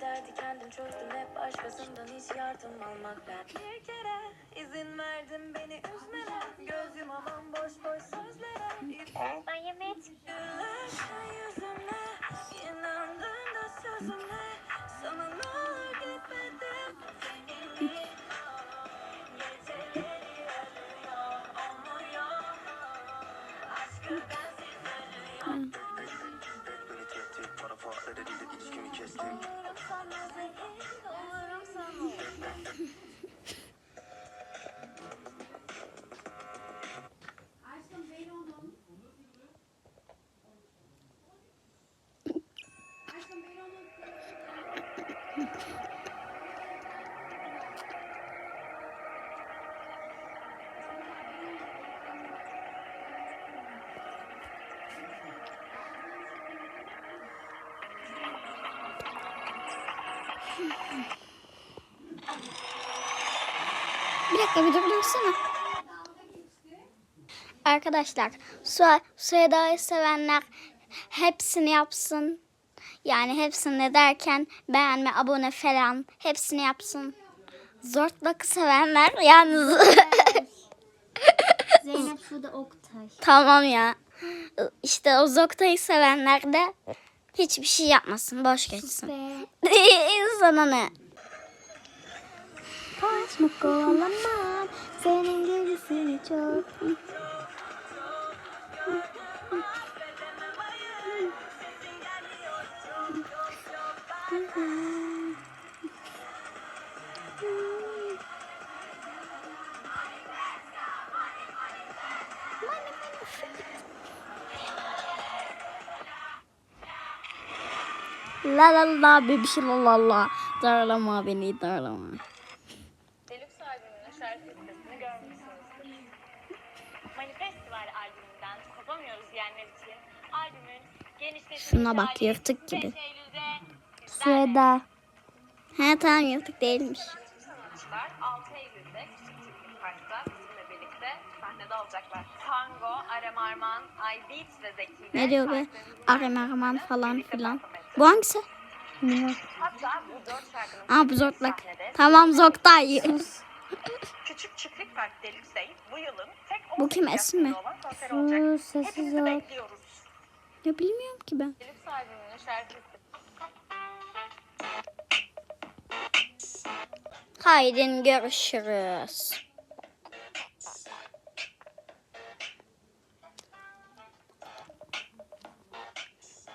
derdi kendim çözdüm hep başkasından hiç yardım almak ben Bir kere izin verdim beni üzmene Göz yumamam boş boş sözlere Ben yemeğe Gülerken yüzüme inandığında sözüme Sana ne olur gitmedim Bir dakika bir durdursana. Arkadaşlar Su Sueda'yı sevenler hepsini yapsın. Yani hepsini derken beğenme, abone falan hepsini yapsın. Zortlak'ı sevenler yalnız Zeynep Sude Oktay. tamam ya. İşte o Zoktay'ı sevenler de hiçbir şey yapmasın. Boş geçsin. Sana ne? Kaçma kovalamam. Senin gerisini çok. La la la bebişi la la la. Darlama beni darlama. Deluxe albümünün şarkı listesini görmüşsünüzdür. Manifestival albümünden kopamıyoruz diyenler için albümün genişletilmiş Şuna bak, yırtık 5 gibi. Sueda. He tamam yırtık değilmiş. sanatçılar 6 Eylül'de Küçük Çiftlik Park'ta bizimle birlikte sahnede olacaklar. Tango, Arem Arman, Beat ve Zeki Ne diyor be? Arem Arman falan filan. Bu hangisi? Şarkının Aa bu Zortlak. Tamam Zoktay. Küçük Çiftlik Park bu yılın tek Bu 18 kim, Esin mi? sessiz ol. bekliyoruz. Ya bilmiyorum ki ben. Albümünün şarkısı Haydi görüşürüz.